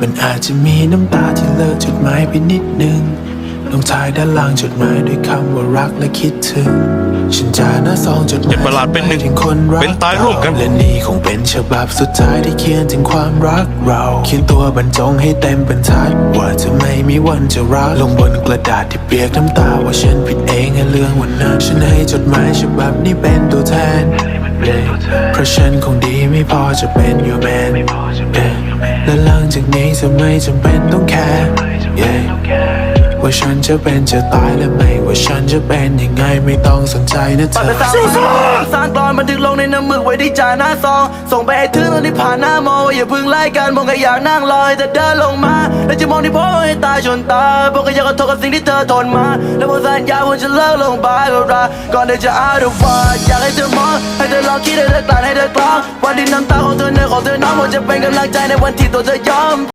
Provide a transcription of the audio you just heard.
มันอาจจะมีน้ำตาที่เลอะจดหมายไปนิดนึงลงท้ายด้านล่างจดหมายด้วยคำว่ารักและคิดถึง ฉันจะหน้าซองจดหมายเจ็ดประหลาดเป็นหนึ่งถึงคนรักเป็นตายร่วมกันและนี่คงเป็นฉบับสุดท้ายที่เขียนถึงความรักเรา เขียนตัวบรรจงให้เต็มบรรทัด ว่าจะไม่มีวันจะรักลงบนกระดาษที่เปียกน้ำตาว่าฉันผิดเองในเรื่องวันนั้นฉันให้จดหมายฉบับนี้เป็นตัวแทนเพราะฉันคงดีไม่พอจะเป็น your man และห ลังจากนี้จะไม่จำเป็นต้องแคร์ yeah ว่าฉันจะเป็นจะตายและไม่ว่าฉันจะเป็นยังไงไม่ต้องสนใจนะเธอสร้างสร้างกรอนบันทึกลงในน้ำมึกไว้ที่จาหน้าซองส่งไปให้ถึงตอนที่ผ่านหน้ามองอย่าเพึ่งไล่กันมองก็อยากนั่งรอยแต่เดินลงมา แล้วจะมองที่พ่อให้ตายจนตายพวกก็อยากขอโทษกับสิ่งที่เธอทนมา แล้วพอสัญญาว่าจะเลิกลงไปก็รักก่อนที่จะอาดูฟ้าอยากให้เธอมองให้เธอลองคิดให้เธอกลั่นให้เธอกลองวันที่น้ำตาของเธอเนื้อของเธอน้องมันจะเป็นกำลังใจในวันที่ตัวเธอยอม